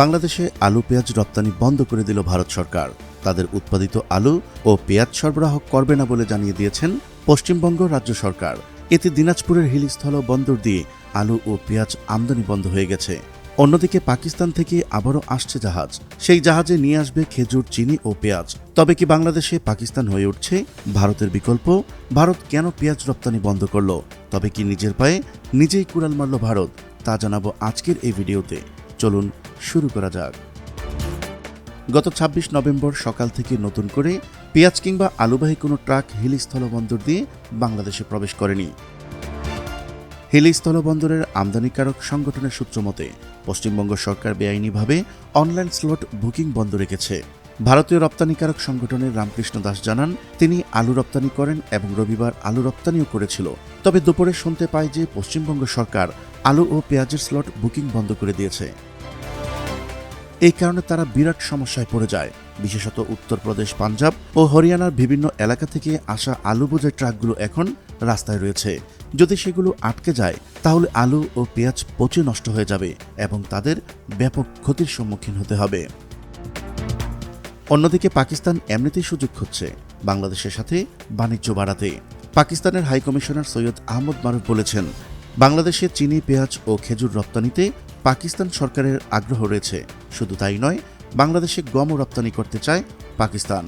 বাংলাদেশে আলু পেঁয়াজ রপ্তানি বন্ধ করে দিল ভারত সরকার। তাদের উৎপাদিত আলু ও পেঁয়াজ সরবরাহ করবে না বলে জানিয়ে দিয়েছেন পশ্চিমবঙ্গ রাজ্য সরকার। এতে দিনাজপুরের হিলিস্থল বন্দর দিয়ে আলু ও পেঁয়াজ আমদানি বন্ধ হয়ে গেছে। অন্যদিকে পাকিস্তান থেকে আবারও আসছে জাহাজ। সেই জাহাজে নিয়ে আসবে খেজুর, চিনি ও পেঁয়াজ। তবে কি বাংলাদেশে পাকিস্তান হয়ে উঠছে? ভারতের বিকল্প, ভারত কেন পেঁয়াজ রপ্তানি বন্ধ করল? তবে কি নিজের পায়ে নিজেই কুড়াল মারল ভারত? তা জানাব আজকের এই ভিডিওতে। চলুন শুরু করা যাক। গত ২৬ নভেম্বর সকাল থেকে নতুন করে পেঁয়াজ কিংবা আলুবাহী কোনো ট্রাক হিলি স্থলবন্দর দিয়ে বাংলাদেশে প্রবেশ করেনি। হিলি স্থলবন্দরের আমদানিকারক সংগঠনের সূত্র মতে, পশ্চিমবঙ্গ সরকার বেআইনিভাবে অনলাইন স্লট বুকিং বন্ধ রেখেছে। ভারতীয় রপ্তানিকারক সংগঠনের রামকৃষ্ণ দাস জানান, তিনি আলু রপ্তানি করেন এবং রবিবার আলু রপ্তানিও করেছিল। তবে দুপুরে শুনতে পায় যে পশ্চিমবঙ্গ সরকার আলু ও পেঁয়াজের স্লট বুকিং বন্ধ করে দিয়েছে। এই কারণে তারা বিরাট সমস্যায় পড়ে যায়। বিশেষত উত্তরপ্রদেশ পাঞ্জাব ও হরিয়ানার বিভিন্ন এলাকা থেকে আসা আলু বোঝাই ট্রাকগুলো এখন রাস্তায় রয়েছে। যদি সেগুলো আটকে যায়, তাহলে আলু ও পেঁয়াজ পচে নষ্ট হয়ে যাবে এবং তাদের ব্যাপক ক্ষতির সম্মুখীন হতে হবে। অন্যদিকে পাকিস্তান এমনিতেই সুযোগ খুঁজছে বাংলাদেশের সাথে বাণিজ্য বাড়াতে। পাকিস্তানের হাইকমিশনার সৈয়দ আহমদ মারুফ বলেছেন, বাংলাদেশে চিনি, পেঁয়াজ ও খেজুর রপ্তানিতে পাকিস্তান সরকারের আগ্রহ রয়েছে। শুধু তাই নয়, বাংলাদেশে গমও রপ্তানি করতে চায় পাকিস্তান।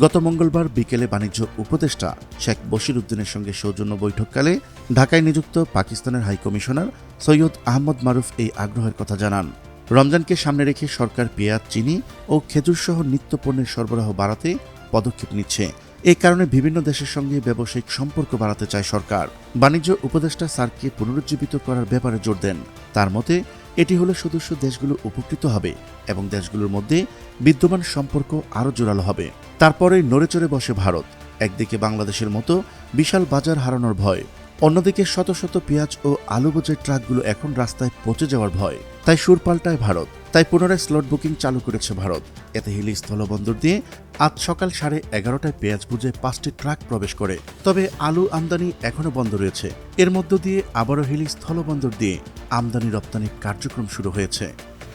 গত মঙ্গলবার বিকেলে বাণিজ্য উপদেষ্টা শেখ বশির উদ্দিনের সঙ্গে সৌজন্য বৈঠককালে ঢাকায় নিযুক্ত পাকিস্তানের হাইকমিশনার সৈয়দ আহমদ মারুফ এই আগ্রহের কথা জানান। রমজানকে সামনে রেখে সরকার পেঁয়াজ, চিনি ও খেজুর সহ নিত্য পণ্যের সরবরাহ বাড়াতে পদক্ষেপ নিচ্ছে। এ কারণে বিভিন্ন দেশের সঙ্গে ব্যবসায়িক সম্পর্ক বাড়াতে চায় সরকার। বাণিজ্য উপদেষ্টা স্যারকে পুনরুজ্জীবিত করার ব্যাপারে জোর দেন। তার মতে এটি হলে সদস্য দেশগুলো উপকৃত হবে এবং দেশগুলোর মধ্যে বিদ্যমান সম্পর্ক আরও জোরালো হবে। তারপরে নড়েচড়ে বসে ভারত। একদিকে বাংলাদেশের মতো বিশাল বাজার হারানোর ভয়, অন্যদিকে শত শত পেঁয়াজ ও আলু বোঝাই ট্রাকগুলো এখন রাস্তায় পচে যাওয়ার ভয়। তাই সুর পাল্টায় ভারত। তাই পুনরায় স্লট বুকিং চালু করেছে ভারত। এতে হিলি স্থলবন্দর দিয়ে আজ সকাল সাড়ে এগারোটায় পেঁয়াজ বুঝে পাঁচটি ট্রাক প্রবেশ করে। তবে আলু আমদানি এখনও বন্ধ রয়েছে। এর মধ্য দিয়ে আবারও হিলি স্থলবন্দর দিয়ে আমদানি রপ্তানির কার্যক্রম শুরু হয়েছে।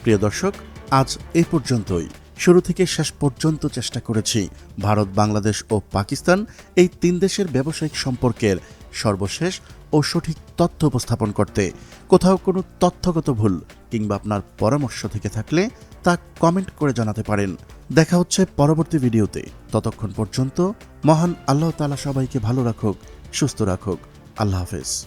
প্রিয় দর্শক, আজ এই পর্যন্তই। শুরু থেকে শেষ পর্যন্ত চেষ্টা করেছি। ভারত, বাংলাদেশ ও পাকিস্তান এই তিন দেশের ব্যবসায়িক সম্পর্কের সর্বশেষ ও সঠিক তথ্য উপস্থাপন করতে। কোথাও কোনো তথ্যগত ভুল কিংবা আপনার পরামর্শ থেকে থাকলে তা কমেন্ট করে জানাতে পারেন। দেখা হচ্ছে পরবর্তী ভিডিওতে। ততক্ষণ পর্যন্ত মহান আল্লাহ তালা সবাইকে ভালো রাখুক, সুস্থ রাখুক। আল্লাহ হাফেজ।